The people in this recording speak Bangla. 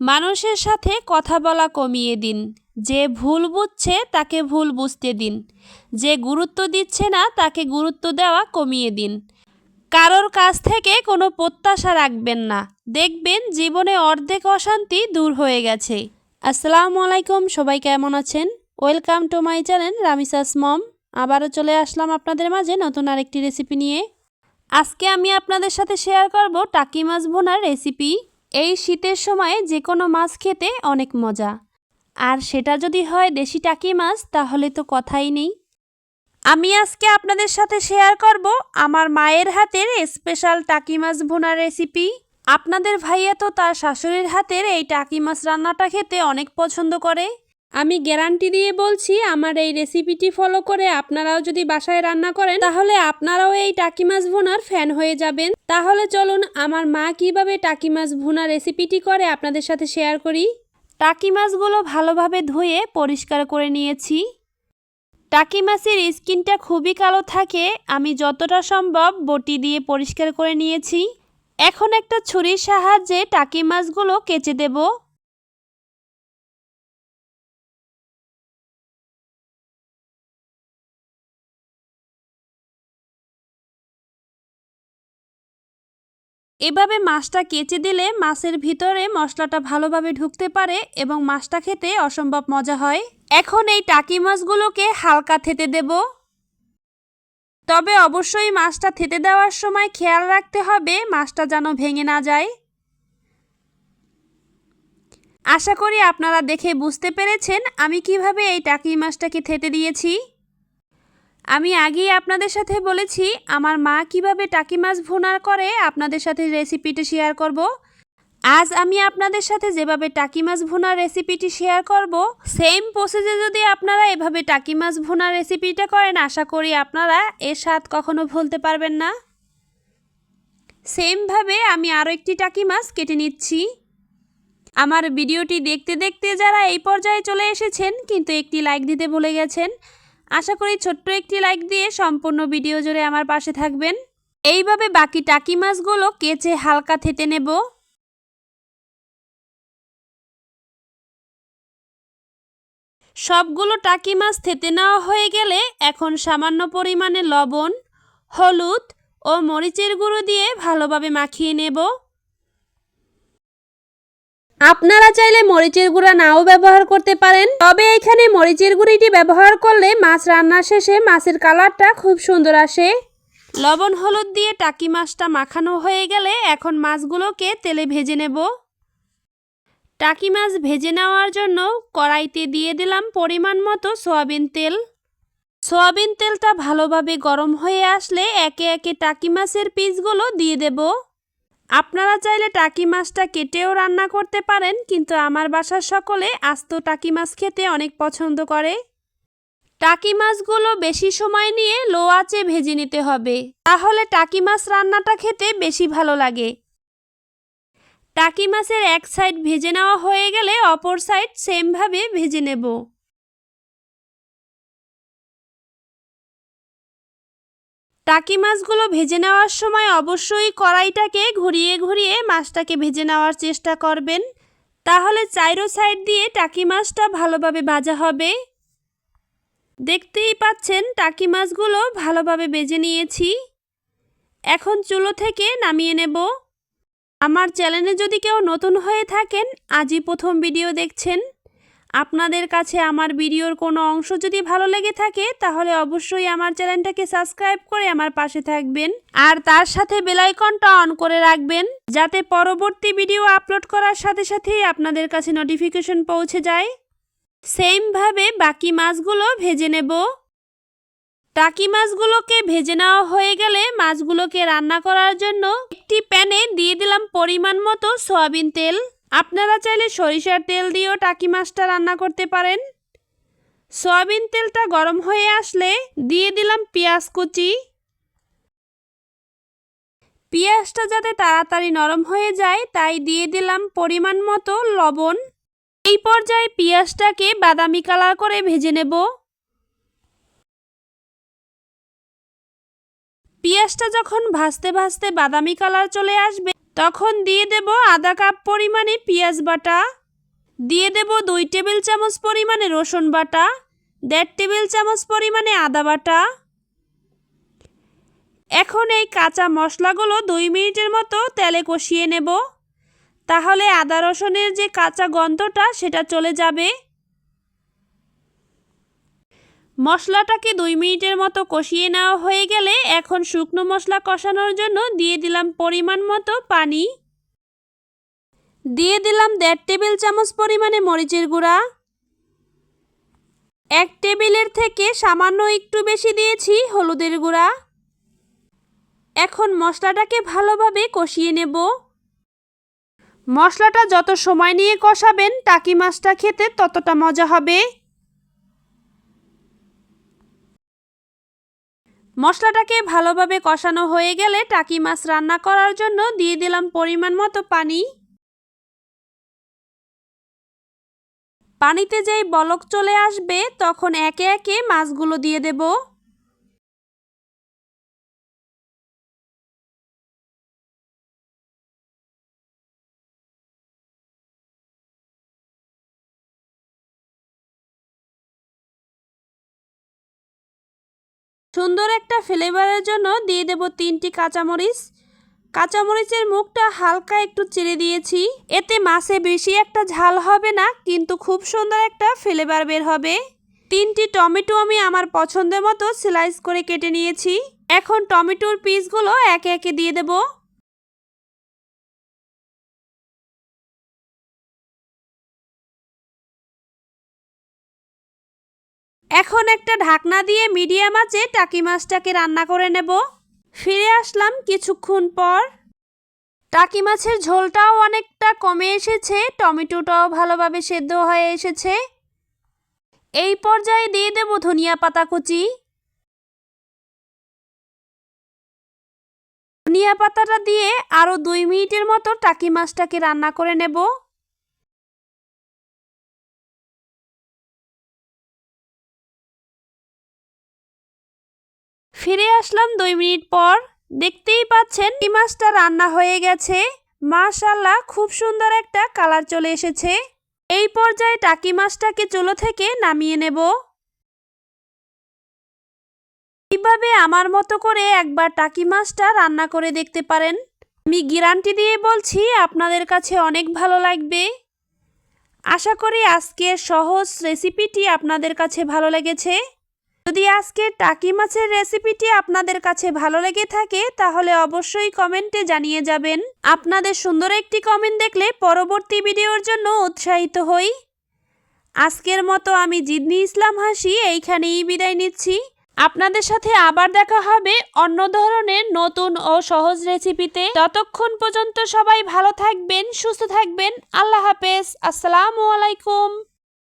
মানুষের সাথে কথা বলা কমিয়ে দিন। যে ভুল বুঝছে, তাকে ভুল বুঝতে দিন। যে গুরুত্ব দিচ্ছে না, তাকে গুরুত্ব দেওয়া কমিয়ে দিন। কারোর কাছ থেকে কোনো প্রত্যাশা রাখবেন না। দেখবেন জীবনে অর্ধেক অশান্তি দূর হয়ে গেছে। আসসালামু আলাইকুম, সবাই কেমন আছেন? Welcome to my channel, Ramisa's mom. আবারও চলে আসলাম আপনাদের মাঝে নতুন আরেকটি রেসিপি নিয়ে। আজকে আমি আপনাদের সাথে শেয়ার করব টাকি মাছ ভোনার রেসিপি। এই শীতের সময়ে যে কোনো মাছ খেতে অনেক মজা। আর সেটা যদি হয় দেশি টাকি মাছ, তাহলে তো কথাই নেই। আমি আজকে আপনাদের সাথে শেয়ার করব আমার মায়ের হাতের স্পেশাল টাকি মাছ ভোনা রেসিপি আপনাদের ভাইয়া তো তার শাশুড়ির হাতের এই টাকি মাছ রান্নাটা খেতে অনেক পছন্দ করে। আমি গ্যারান্টি দিয়ে বলছি, আমার এই রেসিপিটি ফলো করে আপনারাও যদি বাসায় রান্না করেন, তাহলে আপনারাও এই টাকি মাছ ভুনার ফ্যান হয়ে যাবেন। তাহলে চলুন, আমার মা কীভাবে টাকি মাছ ভুনা রেসিপিটি করে আপনাদের সাথে শেয়ার করি। টাকি মাছগুলো ভালোভাবে ধুয়ে পরিষ্কার করে নিয়েছি। টাকি মাছের স্কিনটা খুবই কালো থাকে, আমি যতটা সম্ভব বটি দিয়ে পরিষ্কার করে নিয়েছি। এখন একটা ছুরির সাহায্যে টাকি মাছগুলো কেচে দেব। এভাবে মাছটা কেচে দিলে মাছের ভিতরে মশলাটা ভালোভাবে ঢুকতে পারে এবং মাছটা খেতে অসম্ভব মজা হয়। এখন এই টাকি মাছগুলোকে হালকা থেতে দেব। তবে অবশ্যই মাছটা থেতে দেওয়ার সময় খেয়াল রাখতে হবে মাছটা যেন ভেঙে না যায়। আশা করি আপনারা দেখে বুঝতে পেরেছেন আমি কীভাবে এই টাকি মাছটাকে থেতে দিয়েছি। আমি আগেই আপনাদের সাথে বলেছি, আমার মা কীভাবে টাকি মাছ ভুনার করে, আপনাদের সাথে রেসিপিটি শেয়ার করব। আজ আমি আপনাদের সাথে যেভাবে টাকি মাছ ভুনার রেসিপিটি শেয়ার করব, সেম প্রসেসে যদি আপনারা এভাবে টাকি মাছ ভুনার রেসিপিটা করেন, আশা করি আপনারা এর স্বাদ কখনো ভুলতে পারবেন না। সেমভাবে আমি আরও একটি টাকি মাছ কেটে নিচ্ছি। আমার ভিডিওটি দেখতে দেখতে যারা এই পর্যায়ে চলে এসেছেন, কিন্তু একটি লাইক দিতে ভুলে গেছেন আশা করি ছোট্ট একটি লাইক দিয়ে সম্পূর্ণ ভিডিও জুড়ে আমার পাশে থাকবেন। এইভাবে বাকি টাকি মাছগুলো কেচে হালকা থেতে নেব। সবগুলো টাকি মাছ থেতে নেওয়া হয়ে গেলে এখন সামান্য পরিমাণে লবণ, হলুদ ও মরিচের গুঁড়ো দিয়ে ভালোভাবে মাখিয়ে নেব। আপনারা চাইলে মরিচের গুঁড়া নাও ব্যবহার করতে পারেন। তবে এখানে মরিচের গুঁড়িটি ব্যবহার করলে মাছ রান্না শেষে মাছের কালারটা খুব সুন্দর আসে। লবণ, হলুদ দিয়ে টাকি মাছটা মাখানো হয়ে গেলে এখন মাছগুলোকে তেলে ভেজে নেব। টাকি মাছ ভেজে নেওয়ার জন্য কড়াইতে দিয়ে দিলাম পরিমাণ মতো সয়াবিন তেল। সয়াবিন তেলটা ভালোভাবে গরম হয়ে আসলে একে একে টাকি মাছের পিসগুলো দিয়ে দেব। আপনারা চাইলে টাকি মাছটা কেটেও রান্না করতে পারেন, কিন্তু আমার বাসার সকলে আস্ত টাকি মাছ খেতে অনেক পছন্দ করে। টাকি মাছগুলো বেশি সময় নিয়ে লো আঁচে ভেজে নিতে হবে, তাহলে টাকি মাছ রান্নাটা খেতে বেশি ভালো লাগে। টাকি মাছের এক সাইড ভেজে নেওয়া হয়ে গেলে অপর সাইড সেমভাবে ভেজে নেব। টাকি মাছগুলো ভেজে নেওয়ার সময় অবশ্যই কড়াইটাকে ঘুরিয়ে ঘুরিয়ে মাছটাকে ভেজে নেওয়ার চেষ্টা করবেন। তাহলে চাইরো সাইড দিয়ে টাকি মাছটা ভালোভাবে ভাজা হবে। দেখতেই পাচ্ছেন টাকি মাছগুলো ভালোভাবে বেজে নিয়েছি। এখন চুলো থেকে নামিয়ে নেব। আমার চ্যানেলে যদি কেউ নতুন হয়ে থাকেন, আজই প্রথম ভিডিও দেখছেন। আপনাদের কাছে আমার ভিডিওর কোনো অংশ যদি ভালো লেগে থাকে, তাহলে অবশ্যই আমার চ্যানেলটাকে সাবস্ক্রাইব করে আমার পাশে থাকবেন। আর তার সাথে বেলাইকনটা অন করে রাখবেন, যাতে পরবর্তী ভিডিও আপলোড করার সাথে সাথেই আপনাদের কাছে নোটিফিকেশন পৌঁছে যায়। সেমভাবে বাকি মাছগুলো ভেজে নেব। টাকি মাছগুলোকে ভেজে নেওয়া হয়ে গেলে মাছগুলোকে রান্না করার জন্য একটি প্যানে দিয়ে দিলাম পরিমাণ মতো সয়াবিন তেল। আপনারা চাইলে সরিষার তেল দিয়েও টাকি মাছটা রান্না করতে পারেন। সয়াবিন তেলটা গরম হয়ে আসলে দিয়ে দিলাম পেঁয়াজ কুচি। পেঁয়াজটা যাতে তাড়াতাড়ি নরম হয়ে যায়, তাই দিয়ে দিলাম পরিমাণ মতো লবণ। এই পর্যায়ে পেঁয়াজটাকে বাদামি কালার করে ভেজে নেব। পেঁয়াজটা যখন ভাজতে ভাজতে বাদামি কালার চলে আসবে তখন দিয়ে দেব আধা কাপ পরিমাণে পেঁয়াজ বাটা। দিয়ে দেব দুই টেবিল চামচ পরিমাণে রসুন বাটা, দেড় টেবিল চামচ পরিমাণে আদা বাটা। এখন এই কাঁচা মশলাগুলো দুই মিনিটের মতো তেলে কষিয়ে নেব। তাহলে আদা রসুনের যে কাঁচা গন্ধটা সেটা চলে যাবে। মশলাটাকে দুই মিনিটের মতো কষিয়ে নেওয়া হয়ে গেলে এখন শুকনো মশলা কষানোর জন্য দিয়ে দিলাম পরিমাণ মতো পানি। দিয়ে দিলাম দেড় টেবিল চামচ পরিমাণে মরিচের গুঁড়া। এক টেবিলের থেকে সামান্য একটু বেশি দিয়েছি হলুদের গুঁড়া। এখন মশলাটাকে ভালোভাবে কষিয়ে নেব। মশলাটা যত সময় নিয়ে কষাবেন টাকি মাছটা খেতে ততটা মজা হবে। মশলাটাকে ভালোভাবে কষানো হয়ে গেলে টাকি মাছ রান্না করার জন্য দিয়ে দিলাম পরিমাণ মতো পানি। পানিতে যেই বলক চলে আসবে, তখন একে একে মাছগুলো দিয়ে দেব। সুন্দর একটা ফ্লেভারের জন্য দিয়ে দেব তিনটি কাঁচামরিচ। কাঁচামরিচের মুখটা হালকা একটু চিড়ে দিয়েছি। এতে মাছে বেশি একটা ঝাল হবে না, কিন্তু খুব সুন্দর একটা ফ্লেভার বের হবে। তিনটি টমেটো আমি আমার পছন্দের মতো স্লাইস করে কেটে নিয়েছি। এখন টমেটোর পিসগুলো একে একে দিয়ে দেব। এখন একটা ঢাকনা দিয়ে মিডিয়াম আঁচে টাকি মাছটাকে রান্না করে নেব। ফিরে আসলাম কিছুক্ষণ পর। টাকি মাছের ঝোলটাও অনেকটা কমে এসেছে, টমেটোটাও ভালোভাবে সেদ্ধ হয়ে এসেছে। এই পর্যায়ে দিয়ে দেব ধনিয়া পাতা কুচি। ধনিয়া পাতাটা দিয়ে আরও দুই মিনিটের মতো টাকি মাছটাকে রান্না করে নেব। ফিরে আসলাম দুই মিনিট পর। দেখতেই পাচ্ছেন, এই মাছটা রান্না হয়ে গেছে। মাশাল্লাহ খুব সুন্দর একটা কালার চলে এসেছে। এই পর্যায়ে টাকি মাছটাকে চুলো থেকে নামিয়ে নেব। এইভাবে আমার মতো করে একবার টাকি মাছটা রান্না করে দেখতে পারেন। আমি গ্যারান্টি দিয়ে বলছি, আপনাদের কাছে অনেক ভালো লাগবে। আশা করি আজকের সহজ রেসিপিটি আপনাদের কাছে ভালো লেগেছে। যদি আজকের টাকি মাছের রেসিপিটি আপনাদের কাছে ভালো লেগে থাকে, তাহলে অবশ্যই কমেন্টে জানিয়ে যাবেন। আপনাদের সুন্দর একটি কমেন্ট দেখলে পরবর্তী ভিডিওর জন্য উৎসাহিত হই। আজকের মতো আমি জিদনি ইসলাম হাসি এইখানেই বিদায় নিচ্ছি। আপনাদের সাথে আবার দেখা হবে অন্য ধরনের নতুন ও সহজ রেসিপিতে। ততক্ষণ পর্যন্ত সবাই ভালো থাকবেন, সুস্থ থাকবেন। আল্লাহ হাফেজ। আসসালামু আলাইকুম।